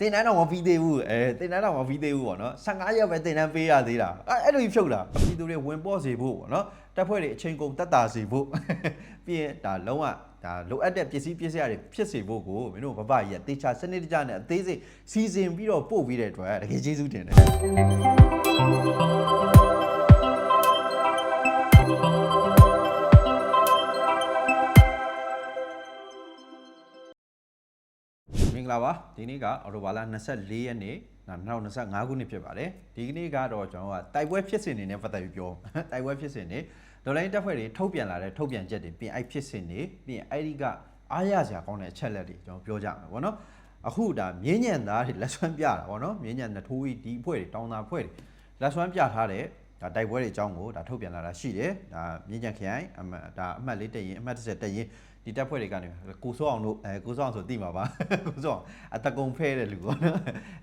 တင်တန်းတော့မပြီးသေးဘူးအဲတင်တန်းတော့မပြီးသေးဘူးပေါ့နော်15ရက်ပဲတင်တန်းပေးရသေးတာအဲအဲ့လိုကြီးဖြုတ်တာပြည်သူတွေဝင်ပေါ့စေဖို့ပေါ့နော်တက်ဖွဲ့တွေအချိန်ကုန်တက်တာစေဖို့ပြီးရင်ဒါလုံးဝဒါလိုအပ်တဲ့ပစ္စည်းပစ္စည်းတွေဖြစ်စေဖို့ကိုမင်းတို့ဘဘကြီးကတေချာစနစ်တကျနဲ့အသေးစိတ်စီစဉ်ပြီးတော့ပို့ပြီးတဲ့အတွက်တကယ်ကျေးဇူးတင်တယ် င်္ဂလာပါဒီနေ့ကအော်တိုဘာလ24ရက်နေ့2025ခုနှစ်ဖြစ်ပါတယ်ဒီကနေ့ကတော့ကျွန်တော်ကတိုက်ပွဲဖြစ်စဉ်တွေနဲ့ပတ်သက်ပြီးပြောတိုက်ပွဲဖြစ်စဉ်တွေဒေါ်လာရင်းတပ်ဖွဲ့တွေထုတ်ပြန်လာတဲ့ထုတ်ပြန်ချက်တွေပြင်အဲ့ဖြစ်စဉ်တွေပြင်အဲ့ဒီကအားရစရာကောင်းတဲ့အချက်လက်တွေကျွန်တော်ပြောကြမှာပေါ့နော်အခုဒါမြင်းညံသားတွေလက်ဆွမ်းပြတာပေါ့နော်မြင်းညံနထိုးကြီးဒီအဖွဲ့တွေတောင်းတာအဖွဲ့တွေလက်ဆွမ်းပြထားတဲ့ဒါတိုက်ပွဲတွေအကြောင်းကိုဒါထုတ်ပြန်လာတာရှိတယ်ဒါမြင်းညံခရိုင်အမှတ်ဒါအမှတ်လေးတက်ရင်အမှတ်30တက်ရင် ဒီတပ်ဖွဲ့တွေကနေကိုစောအောင်တို့အဲကိုစောအောင်ဆိုသိမှာပါကိုစောအောင်အတကုံဖဲတဲ့လူပေါ့နော်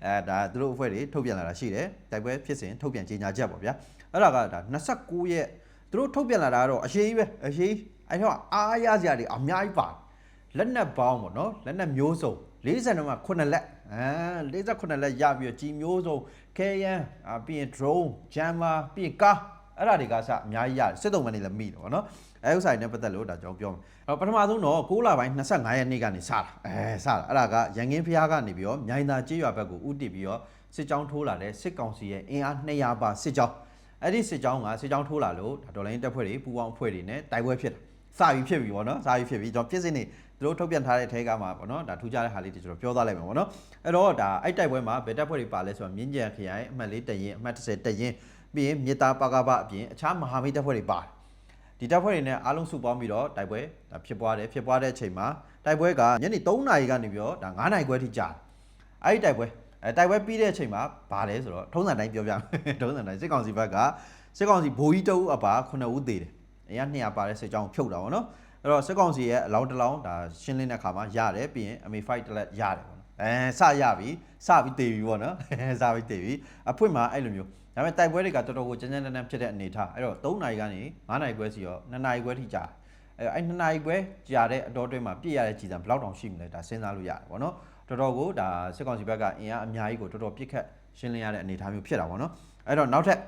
အဲဒါသူတို့အဖွဲ့တွေထုတ်ပြန်လာတာရှိတယ်တိုက်ပွဲဖြစ်စဉ်ထုတ်ပြန်ကြေညာချက်ပေါ့ဗျာအဲ့ဒါကဒါ29ရက်သူတို့ထုတ်ပြန်လာတာကတော့အရှိကြီးပဲအရှိကြီးအဲ့တော့အားရစရာတွေအများကြီးပါလက်နက်ပေါင်းပေါ့နော်လက်နက်မျိုးစုံ40တော့မှ9လက်အဲ48လက်ရပြီးတော့ကြီးမျိုးစုံခဲယမ်းအာပြီးရင် drone jammer ပြီးရင်ကားအဲ့ဒါတွေကစအများကြီးရတယ်စစ်တုံးမနေလည်းမိတယ်ပေါ့နော် အဲဥစ္စာတွေနဲ့ပတ်သက်လို့ဒါကျွန်တော်ပြောမယ်အဲ့ပထမဆုံးတော့6လပိုင်း25ရက်နေ့ကနေစတာအဲစတာအဲ့ဒါကရန်ကင်းဖျားကနေပြီးတော့မြိုင်သာကြေးရွာဘက်ကိုဥတီပြီးတော့စစ်ကြောင်းထိုးလာတဲ့စစ်ကောင်စီရဲ့အင်အား200ပါစစ်ကြောင်းအဲ့ဒီစစ်ကြောင်းကစစ်ကြောင်းထိုးလာလို့ဒါဒေါ်လာရင်းတပ်ဖွဲ့တွေပူပေါင်းအဖွဲ့တွေနဲ့တိုက်ပွဲဖြစ်တာစပြီးဖြစ်ပြီပေါ့နော်စပြီးဖြစ်ပြီကျွန်တော်ပြစ်စင်နေသူတို့ထုတ်ပြန်ထားတဲ့အထဲကမှာပေါ့နော်ဒါထူးခြားတဲ့ဟာလေးတွေကျွန်တော်ပြောသားလိုက်မယ်ပေါ့နော်အဲ့တော့ဒါအဲ့တိုက်ပွဲမှာဘယ်တပ်ဖွဲ့တွေပါလဲဆိုတော့မြင်းကြံခရိုင်အမှတ်လေးတရင်အမှတ်30တရင်ပြီးရင်မြေတာပါကပအပြင်အခြားမဟာမိတ်တပ်ဖွဲ့တွေပါတယ် ဒီတပ်ဖွဲ့တွေနဲ့အားလုံးစုပေါင်းပြီးတော့တိုက်ပွဲဒါဖြစ်ပွားတယ်ဖြစ်ပွားတဲ့အချိန်မှာတိုက်ပွဲကညနေ3နာရီကနေပြီးတော့ဒါ9နာရီခွဲထိကြာတယ်အဲ့ဒီတိုက်ပွဲအဲတိုက်ပွဲပြီးတဲ့အချိန်မှာဘာလဲဆိုတော့ထုံးစံတိုင်းပြောပြမယ်ထုံးစံတိုင်းစစ်ကောင်စီဘက်ကစစ်ကောင်စီဘိုးကြီးတအုပ်အပါ9ဦးသေးတယ်အရင်200ပါတဲ့စစ်ကြောင်းဖြုတ်တာပေါ့နော်အဲ့တော့စစ်ကောင်စီရဲ့အလောင်းတစ်လောင်းဒါရှင်းလင်းတဲ့ခါမှာရတယ်ပြီးရင်အမေ5တစ်လက်ရတယ်ပေါ့နော် အဲစရပြီစပြီးတေပြီပေါ့နော်စပြီးတေပြီအဖွင့်မှာအဲ့လိုမျိုးဒါပေမဲ့တိုက်ပွဲတွေကတော်တော်ကိုကြမ်းကြမ်းတမ်းတမ်းဖြစ်တဲ့အနေထားအဲ့တော့3နာရီကနေ9နာရီခွဲစီရော2နာရီခွဲထိကြာတယ်အဲ့အဲ့2နာရီခွဲကြာတဲ့အတော်တွင်းမှာပြည့်ရတဲ့ကြည်စံဘယ်လောက်တောင်ရှိမလဲဒါစဉ်းစားလို့ရတယ်ပေါ့နော်တော်တော်ကိုဒါစစ်ကောင်စီဘက်ကအင်အားအများကြီးကိုတော်တော်ပြစ်ခတ်ရှင်းလင်းရတဲ့အနေထားမျိုးဖြစ်တာပေါ့နော်အဲ့တော့နောက်ထပ်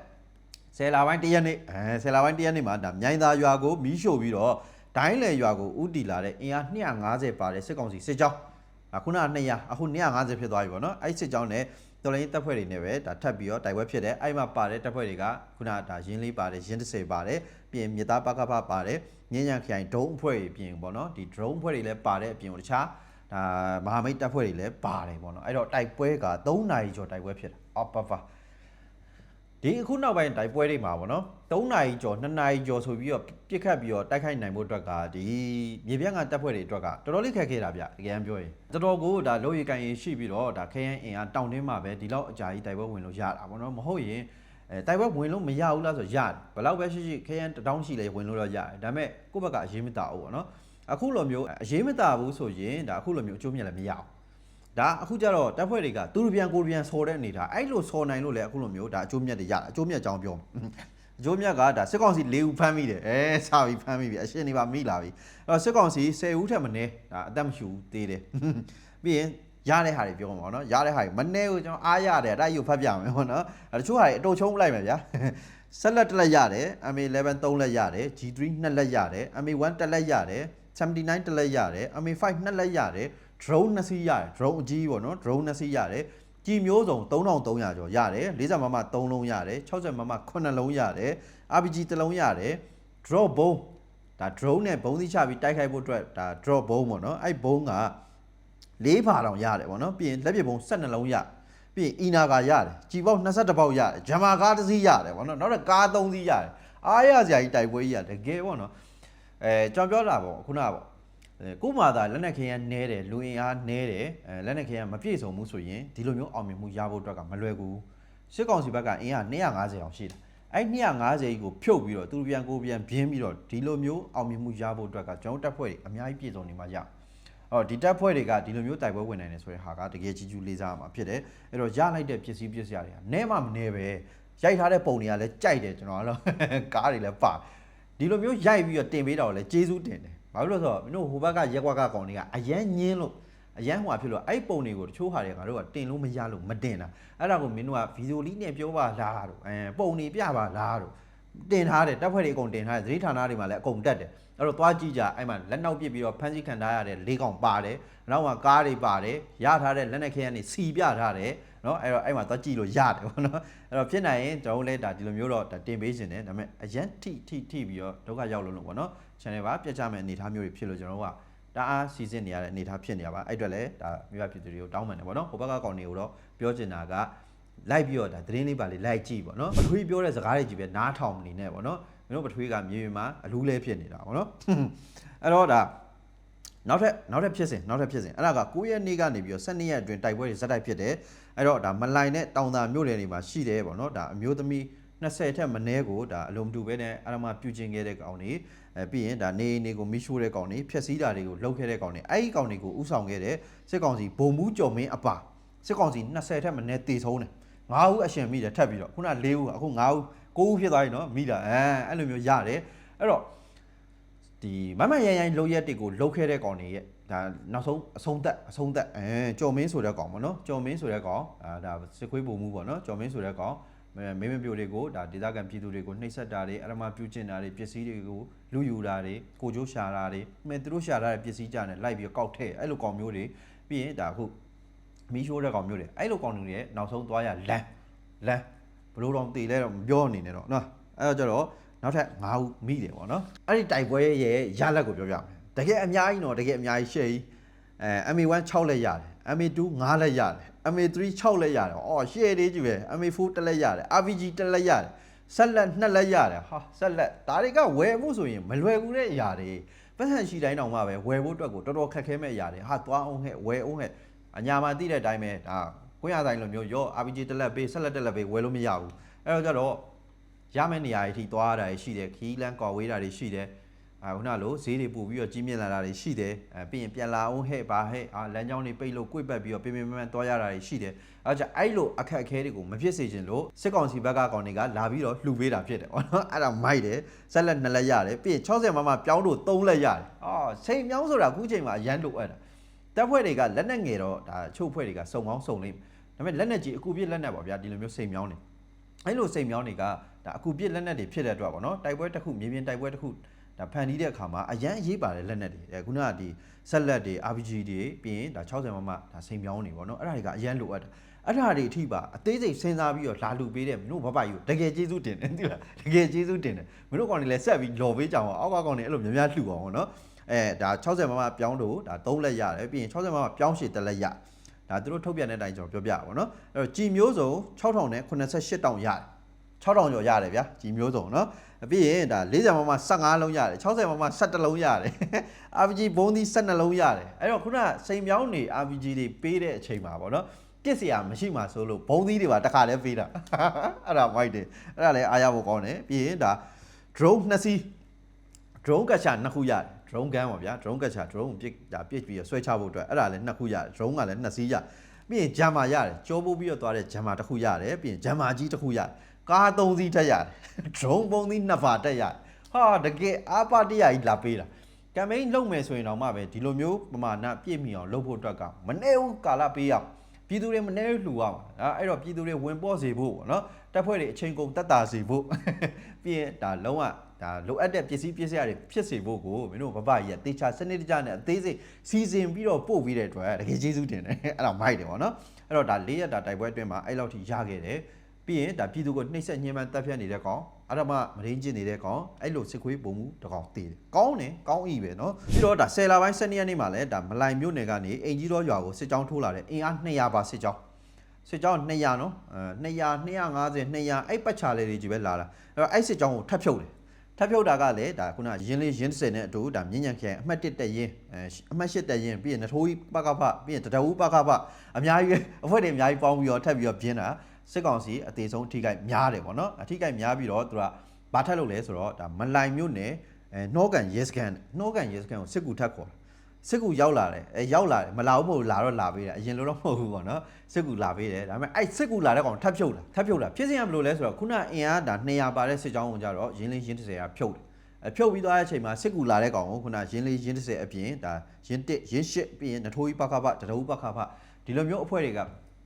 ဆယ်လာပိုင်းတရက်နေ့အဲဆယ်လာပိုင်းတရက်နေ့မှာဒါမြိုင်သာရွာကိုမီးရှို့ပြီးတော့ဒိုင်းလေရွာကိုဥတီလာတဲ့အင်အား250ပါတဲ့စစ်ကောင်စီစစ်ကြောင်းအ ခုနက200အခု250ဖြစ်သွားပြီပေါ့နော်အဲ့စစ်ကြောင်းနဲ့တော်လိုင်းတပ်ဖွဲ့တွေနဲ့ပဲဒါထပ်ပြီးတော့တိုက်ပွဲဖြစ်တယ်အဲ့မှာပါတဲ့တပ်ဖွဲ့တွေကခုနကဒါရင်းလေးပါတယ်ရင်း30ပါတယ်ပြီးရင်မြေသားပကဖပါတယ်ညဉ့်ညံခရိုင်ဒုံအဖွဲ့တွေပြင်ပေါ့နော်ဒီ drone အဖွဲ့တွေလည်းပါတဲ့အပြင်ကိုတခြားဒါမဟာမိတ်တပ်ဖွဲ့တွေလည်းပါတယ်ပေါ့နော်အဲ့တော့တိုက်ပွဲက3နာရီကျော်တိုက်ပွဲဖြစ်တာအော်ပါပါ ဒီအခုနောက်ပိုင်းတိုက်ပွဲတွေမှာပေါ့နော်3နာရီကျော်2နာရီကျော်ဆိုပြီးတော့ပြစ်ခတ်ပြီးတော့တိုက်ခိုက်နိုင်ဖို့အတွက်ကဒီမြေပြန့်ကတပ်ဖွဲ့တွေအတွက်ကတော်တော်လေးခက်ခဲတာဗျတကယ်ပြောရင်တော်တော်ကိုဒါလို့ရကန်ရင်ရှိပြီးတော့ဒါခရမ်းအင်အားတောင်းတင်းမှာပဲဒီလောက်အကြာကြီးတိုက်ပွဲဝင်လို့ရတာပေါ့နော်မဟုတ်ရင်အဲတိုက်ပွဲဝင်လို့မရဘူးလားဆိုရတယ်ဘယ်လောက်ပဲရှိရှိခရမ်းတောင်းရှိလဲဝင်လို့တော့ရတယ်ဒါပေမဲ့ကိုယ့်ဘက်ကအရေးမတာဘူးပေါ့နော်အခုလိုမျိုးအရေးမတာဘူးဆိုရင်ဒါအခုလိုမျိုးအကျိုးမြတ်လည်းမရဘူး ဒါအခုကျတော့တပ်ဖွဲ့တွေကသူတို့ပြန်ကိုယ်ပြန်ဆော်တဲ့အနေထားအဲ့လိုဆော်နိုင်လို့လေအခုလိုမျိုးဒါအကျိုးမြတ်တွေရတာအကျိုးမြတ်အကြောင်းပြောမယ်အကျိုးမြတ်ကဒါစစ်ကောင်စီ၄ဦးဖမ်းမိတယ်အဲစပြီးဖမ်းမိပြီအရှင်နေပါမိလာပြီအဲ့တော့စစ်ကောင်စီ10ဦးထက်မနည်းဒါအသက်မရှူဘူးသေးတယ်ပြီးရင်ရတဲ့ဟာတွေပြောမှာပေါ့နော်ရတဲ့ဟာတွေမနေဘူးကျွန်တော်အားရတယ်အဲ့ဒါကြီးကိုဖတ်ပြမယ်ပေါ့နော်အဲ့တချို့ဟာတွေအတူချုံးလိုက်မယ်ဗျာဆက်လက်တစ်လက်ရတယ် MA11 3လက်ရတယ် G3 2လက်ရတယ် MA1 တစ်လက်ရတယ်79တစ်လက်ရတယ် MA5 2လက်ရတယ် drone 2စီးရတယ် drone အကြီးပေါ့နော် drone 2စီးရတယ်ကြည်မျိုးစုံ3300ကျော်ရတယ်40မမ3လုံးရတယ်60မမ9လုံးရတယ် RPG တစ်လုံးရတယ် drop bomb ဒါ drone နဲ့ဘုံသီးချပြီးတိုက်ခိုက်ဖို့အတွက်ဒါ drop bomb ပေါ့နော်အဲ့ဘုံက၄ဖာတောင်ရတယ်ပေါ့နော်ပြီးရင်လက်ပစ်ဘုံ12လုံးရပြီးရင်အီနာကာရတယ်ကြည်ပေါက်22ပေါက်ရတယ်ဂျမာကားတစ်စီးရတယ်ပေါ့နော်နောက်တော့ကား3စီးရတယ်အားရစရာကြီးတိုက်ပွဲကြီးရတကယ်ပေါ့နော်အဲကျွန်တော်ပြောတာပေါ့ခုနကပေါ့အဲ ကို့မှာသာလက်နက်ခဲယမ်းနဲတယ်လူအင်အားနဲတယ်အဲလက်နက်ခဲယမ်းမပြည့်စုံဘူးဆိုရင်ဒီလိုမျိုးအောင်မြင်မှုရဖို့အတွက်ကမလွယ်ကူစစ်ကောင်စီဘက်ကအင်အား250အောင်ရှိတယ်အဲ့250ကြီးကိုဖြုတ်ပြီးတော့သူပြန်ကိုပြန်ပြင်းပြီးတော့ဒီလိုမျိုးအောင်မြင်မှုရဖို့အတွက်ကကျွန်တော်တပ်ဖွဲ့တွေအများကြီးပြည့်စုံနေမှာရအော်ဒီတပ်ဖွဲ့တွေကဒီလိုမျိုးတိုက်ပွဲဝင်နိုင်တယ်ဆိုတဲ့ဟာကတကယ်ကြီးကျူးလေးစားမှာဖြစ်တယ်အဲ့တော့ရလိုက်တဲ့ပစ္စည်းပစ္စည်းတွေကနဲမှမနဲပဲရိုက်ထားတဲ့ပုံတွေကလည်းကြိုက်တယ်ကျွန်တော်ကတော့ကားတွေလည်းပါဒီလိုမျိုးရိုက်ပြီးတော့တင်ပေးတာကိုလည်းကျေးဇူးတင်တယ် ဘာလို့လဲဆိုတော့မင်းတို့ဟိုဘက်ကရက်ကွက်ကကောင်တွေကအရန်ညင်းလို့အအရန်ဟွာဖြစ်လို့အဲ့ပုံတွေကိုတချို့ဟာတွေငါတို့ကတင်လို့မရလို့မတင်တာအဲ့ဒါကိုမင်းတို့ကဗီဒီယိုလေးနဲ့ပြောပါလားတို့အဲပုံနေပြပါလားတို့တင်ထားတယ်တပ်ဖွဲ့တွေအကုန်တင်ထားတယ်သတိဌာနတွေမှာလည်းအကုန်တက်တယ်အဲ့တော့သွားကြည့်ကြအဲ့မှာလက်နောက်ပစ်ပြီးတော့ဖမ်းဆီးခံထားရတဲ့လေးကောင်ပါတယ်နောက်ကကားတွေပါတယ်ရထားတဲ့လက်နက်ခဲကနေစီပြထားတယ် နော်အဲ့တော့အဲ့မှာသွားကြည့်လို့ရတယ်ပေါ့နော်အဲ့တော့ဖြစ်နိုင်ရင်ကျွန်တော်တို့လည်းဒါဒီလိုမျိုးတော့ဒါတင်ပေးရှင်တယ်ဒါပေမဲ့အရန်ထိထိထိပြီးတော့ဒုက္ခရောက်လို့လို့ပေါ့နော် channel ပါပြတ်ချမဲ့အနေအထားမျိုးတွေဖြစ်လို့ကျွန်တော်တို့ကတအားစီစဉ်နေရတဲ့အနေအထားဖြစ်နေရပါအဲ့အတွက်လည်းဒါမြို့ရပြည်သူတွေကိုတောင်းပန်တယ်ပေါ့နော်ဟိုဘက်ကကောင်တွေကိုတော့ပြောချင်တာကလိုက်ပြီးတော့ဒါသတင်းလေးပါလေးလိုက်ကြည့်ပေါ့နော်ပထွေးပြောတဲ့စကားတွေကြီးပဲနားထောင်နေနေပေါ့နော်မင်းတို့ပထွေးကမြေပြင်မှာအလူးလဲဖြစ်နေတာပေါ့နော်အဲ့တော့ဒါနောက်ထပ်နောက်ထပ်ဖြစ်စဉ်နောက်ထပ်ဖြစ်စဉ်အဲ့ဒါက9ရက်နေ့ကနေပြီးတော့12ရက်အတွင်းတိုက်ပွဲတွေဇက်တိုက်ဖြစ်တယ် အဲ့တော့ဒါမလိုင်နဲ့တောင်သာမြို့နယ်တွေမှာရှိတယ်ပေါ့နော်ဒါအမျိုးသမီး20ထက်မနည်းကိုဒါအလုံးမတူပဲနဲ့အရမပြုကျင်ခဲ့တဲ့ကောင်တွေအဲပြီးရင်ဒါနေအိမ်တွေကိုမိရှိုးတဲ့ကောင်တွေဖျက်ဆီးတာတွေကိုလှုပ်ခဲ့တဲ့ကောင်တွေအဲ့ဒီကောင်တွေကိုဥဆောင်ခဲ့တဲ့စစ်ကောင်စီဘုံမူးကြော်မင်းအပါစစ်ကောင်စီ20ထက်မနည်းတေဆုံးတယ်9ဦးအရှင်မိတယ်ထပ်ပြီးတော့ခုန4ဦးအခု9ဦး9ဦးဖြစ်သွားပြီနော်မိတာအဲအဲ့လိုမျိုးရတယ်အဲ့တော့ဒီမမရန်ရန်လောက်ရက်တွေကိုလှုပ်ခဲတဲ့ကောင်တွေရဲ့ ဒါနောက်ဆုံးအဆုံးသက်အဆုံးသက်အဲကြော်မင်းဆိုတဲ့ကောင်ပေါ့နော်ကြော်မင်းဆိုတဲ့ကောင်အာဒါစစ်ခွေးပုံမှုပေါ့နော်ကြော်မင်းဆိုတဲ့ကောင်မင်းမပြိုတွေကိုဒါဒေသခံပြည်သူတွေကိုနှိပ်စက်တာတွေအရမပြုကျင့်တာတွေပစ္စည်းတွေကိုလူယူတာတွေကိုကျိုးရှာတာတွေမင်းသူတို့ရှာတာတဲ့ပစ္စည်းကြတယ်လိုက်ပြီးကောက်ထဲအဲ့လိုကောင်မျိုးတွေပြီးရင်ဒါအခုမီးရှိုးတဲ့ကောင်မျိုးတွေအဲ့လိုကောင်တွေရဲ့နောက်ဆုံးသွားရလမ်းလမ်းဘလို့တော့တည်လဲတော့မပြောအနေနဲ့တော့နော်အဲ့တော့ကျတော့နောက်ထပ်9ဦးမိတယ်ပေါ့နော်အဲ့ဒီတိုက်ပွဲရဲ့ရလက်ကိုပြောပြမယ် တကယ်အများကြီးတော့တကယ်အများကြီးရှေ့ကြီးအဲ MA1 6လက်ရတယ် MA2 5လက်ရတယ် MA3 6လက်ရတယ်အော်ရှေ့လေးကြီးပဲ MA4 တစ်လက်ရတယ် RPG တစ်လက်ရတယ်ဆက်လက်2လက်ရတယ်ဟာဆက်လက်ဒါတွေကဝယ်ဖို့ဆိုရင်မလွယ်ဘူးတဲ့အရာတွေပတ်စံရှိတိုင်းတောင်မှပဲဝယ်ဖို့အတွက်ကိုတော်တော်ခက်ခဲမဲ့အရာတွေဟာသွားအောင်ဟဲ့ဝယ်အောင်ဟဲ့အညာမှာသိတဲ့အတိုင်းပဲဒါကိုရတိုင်းလိုမျိုးရော RPG တစ်လက်ပေးဆက်လက်တစ်လက်ပေးဝယ်လို့မရဘူးအဲ့တော့ကြတော့ရမယ့်နေရာတွေထိသွားတာတွေရှိတယ်ခီးလန်းကွာဝေးတာတွေရှိတယ် အဲခုနလိုဈေးတွေပို့ပြီးတော့ကြီးမြင့်လာတာတွေရှိတယ်အဲပြီးရင်ပြန်လာအောင်ဟဲ့ပါဟဲ့အာလမ်းကြောင်းတွေပိတ်လို့꿰ပတ်ပြီးတော့ပြင်ပြင်ပန်းပန်းသွားရတာတွေရှိတယ်အဲကြောင့်အဲ့လိုအခက်အခဲတွေကိုမဖြစ်စေချင်လို့စစ်ကောင်စီဘက်ကကောင်တွေကလာပြီးတော့လှူပေးတာဖြစ်တယ်ပေါ့နော်အဲ့ဒါမိုက်တယ်ဆက်လက်2လက်ရတယ်ပြီးရင်60မမပြောင်းလို့3လက်ရတယ်အော်စိန်မြောင်းဆိုတာအခုချိန်မှာအရန်လိုအပ်တာတပ်ဖွဲ့တွေကလက်နက်ငယ်တော့ဒါချုပ်ဖွဲ့တွေကစုံကောင်းစုံလိမ့်မယ်ဒါပေမဲ့လက်နက်ကြီးအခုပြည့်လက်နက်ပါဗျာဒီလိုမျိုးစိန်မြောင်းနေအဲ့လိုစိတ်မြောင်းတွေကဒါအခုပြစ်လက်နက်တွေဖြစ်တဲ့အတွက်ပေါ့နော်တိုက်ပွဲတစ်ခုမြေပြင်တိုက်ပွဲတစ်ခု ဒါဖန်တီးတဲ့အခါမှာအရန်အရေးပါတဲ့လက်နက်တွေအဲခုနကဒီဆက်လက်တွေ RPG တွေပြီးရင်ဒါ60မမဒါစိတ်မြောင်းတွေပေါ့နော်အဲ့ဒါတွေကအရန်လိုအပ်တာအဲ့ဒါတွေအထိပါအသေးစိတ်စဉ်းစားပြီးတော့လာလူပေးတယ်မင်းတို့ဘဘကြီးကိုတကယ်ကျေးဇူးတင်တယ်သိလားတကယ်ကျေးဇူးတင်တယ်မင်းတို့ကောင်တွေလည်းဆက်ပြီးလော်ပေးကြအောင်အောက်ကကောင်တွေအဲ့လိုများများလှူအောင်ပေါ့နော်အဲဒါ60မမပြောင်းလို့ဒါ3လက်ရတယ်ပြီးရင်60မမပြောင်းရှည်တစ်လက်ရဒါသူတို့ထုတ်ပြန်တဲ့အတိုင်းကျွန်တော်ပြောပြပါဘောနော်အဲ့တော့ကြည်မျိုးစုံ6000နဲ့88တောင်ရတယ်6000ကျော်ရတယ်ဗျာကြည်မျိုးစုံနော် ပြီးရင်ဒါ40မမ15လုံးရတယ်60မမ17လုံးရတယ် RPG ဘုံသီး12လုံးရတယ်အဲ့တော့ခုနစိန်မြောင်းနေ RPG တွေပေးတဲ့အချိန်မှာပေါ့နော်ပြစ်စရာမရှိမှဆိုလို့ဘုံသီးတွေပါတစ်ခါလဲပေးတာအဲ့ဒါမိုက်တယ်အဲ့ဒါလည်းအားရဖို့ကောင်းတယ်ပြီးရင်ဒါ drone နှစ်စီး drone ကချာနှစ်ခုရတယ် drone gun ပါဗျာ drone ကချာ drone ကိုပစ်ဒါပစ်ပြီးတော့ဆွဲချဖို့အတွက်အဲ့ဒါလည်းနှစ်ခုရတယ် drone ကလည်းနှစ်စီးရပြီးရင် jammer ရတယ်ကြောပိုးပြီးတော့သွားတဲ့ jammer တစ်ခုရတယ်ပြီးရင် jammer ကြီးတစ်ခုရတယ် ကားသုံးစီးတက်ရတယ် drone ပုံသီးနှစ်ပါတက်ရတယ်ဟာတကယ်အားပါတရကြီးလာပေးတာ campaign လုပ်မယ်ဆိုရင်တော့မှပဲဒီလိုမျိုးပမာဏပြည့်မီအောင်လုပ်ဖို့အတွက်ကမနေဘူးကာလပေးရအောင်ပြည်သူတွေမနေဘူးလှူရအောင်ဒါအဲ့တော့ပြည်သူတွေဝင်ပေါ်စေဖို့ပေါ့နော်တပ်ဖွဲ့တွေအချိန်ကုန်တက်တာစေဖို့ပြီးရင်ဒါလုံးဝဒါလိုအပ်တဲ့ပစ္စည်းပစ္စည်းတွေဖြစ်စေဖို့ကိုမင်းတို့ဘဘကြီးကတေချာစနစ်တကျနဲ့အသေးစိတ်စီစဉ်ပြီးတော့ပို့ပြီးတဲ့အတွက်တကယ်ကျေးဇူးတင်တယ်အဲ့ဒါမိုက်တယ်ပေါ့နော်အဲ့တော့ဒါ၄ရက်တာတိုက်ပွဲအတွင်းမှာအဲ့လောက်ထိရခဲ့တယ် ပြီးရင်ဒါပြည်သူကိုနှိမ့်ဆက်ညှဉ်းပန်းတပ်ဖြတ်နေတဲ့ကောင်အရမမရင်းကျင်နေတဲ့ကောင်အဲ့လိုစစ်ခွေးပုံမှုတကောင်တည်တယ်ကောင်းတယ်ကောင်းဤပဲเนาะပြီးတော့ဒါဆယ်လပိုင်း12ရက်နေ့မှာလဲဒါမလိုင်မြို့နယ်ကနေအင်ကြီးတော်ရွာကိုစစ်ကြောင်းထိုးလာတယ်အင်အား200ပါစစ်ကြောင်း စစ်ကြောင်း200နော်အဲ200 250 200အဲ့ပတ်ချာလေးတွေကြီးပဲလာတာအဲ့တော့အဲ့စစ်ကြောင်းကိုထပ်ဖြုတ်တယ်ထပ်ဖြုတ်တာကလည်းဒါခုနရင်းလေးရင်း30နဲ့အတူဒါမြင်းညံခရိုင်အမှတ်1တက်ရင်အဲအမှတ်8တက်ရင်ပြီးရင်နထိုးကြီးပကဖပြီးရင်တတဝူပကဖအများကြီးပဲအဖွဲ့တွေအများကြီးပေါင်းပြီးတော့ထပ်ပြီးတော့ပြင်းတာ စစ်ကောင်စီအသေးဆုံးအထိကိများတယ်ပေါ့နော်အထိကိများပြီးတော့သူကဘာထက်လို့လဲဆိုတော့ဒါမလိုင်မြို့နယ်အဲနှောကန်ရဲစကန်နှောကန်ရဲစကန်ကိုစစ်ကူထပ်ခေါ်တာစစ်ကူရောက်လာတယ်အဲရောက်လာတယ်မလာဘူးမဟုတ်ဘူးလာတော့လာပေးတယ်အရင်လိုတော့မဟုတ်ဘူးပေါ့နော်စစ်ကူလာပေးတယ်ဒါပေမဲ့အဲ့စစ်ကူလာတဲ့ကောင်ထပ်ဖြုတ်တာထပ်ဖြုတ်တာဖြစ်စဉ်ကဘယ်လိုလဲဆိုတော့ခုနအင်အားဒါ200ပါတဲ့စစ်ကြောင်းကိုကြတော့ရင်းလင်းရင်း30ကဖြုတ်တယ်အဖြုတ်ပြီးသွားတဲ့အချိန်မှာစစ်ကူလာတဲ့ကောင်ကိုခုနရင်းလေးရင်းတစ်ဆယ်အပြင်ဒါရင်းတစ်ရင်းရှစ်ပြီးရင်နထိုးကြီးပခဖတရဝပခဖဒီလိုမျိုးအဖွဲ့တွေက